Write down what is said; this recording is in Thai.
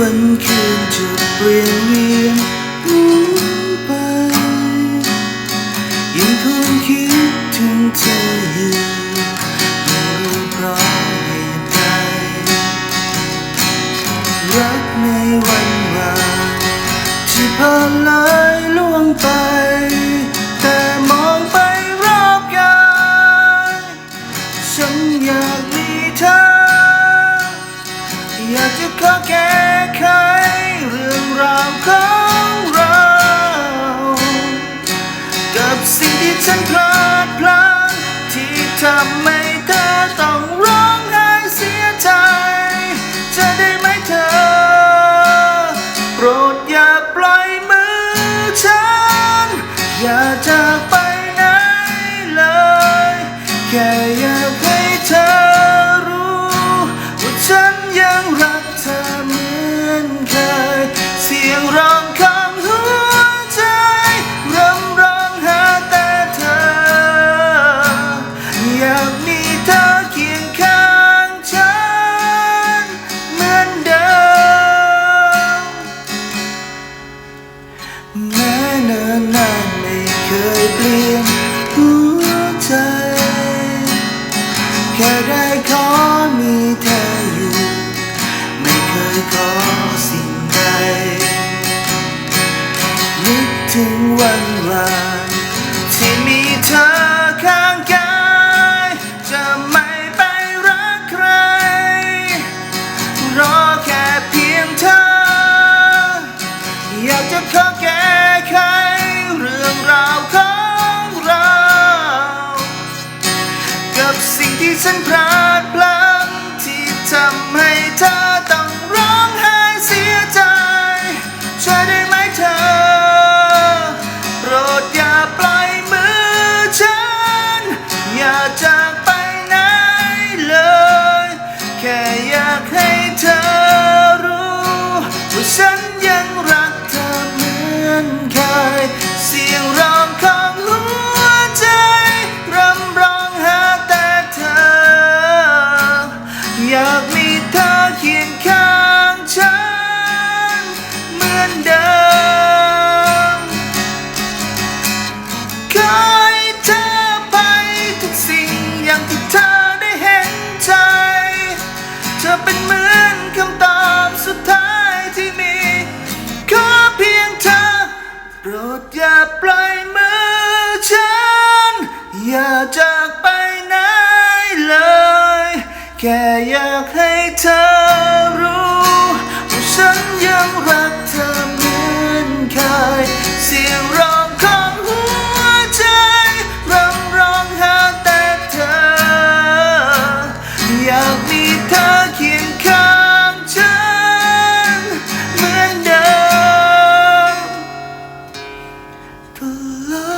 วันคืนจะเปลี่ยนเวียนหมุนไปยังคงคิดถึงเธออยู่ไม่รู้เพราะเหตุใดรักในวันวานที่ผ่านเลยล่วงไป แต่มองไปรอบกายฉันอยากมีเธออยากจะขอแก้ ธอต้องร้องไห้เสียใจจะได้ไหมเธอ โปรดอย่าปล่อยมือฉัน อย่าจากไปไหนเลยแค่ แค่ได้ขอมีเธออยู่ ไม่เคยขอสิ่งใดนึกถึงวันลา อย่าปล่อยมือฉัน อย่าจากไปไหนเลย แค่อยากให้ love.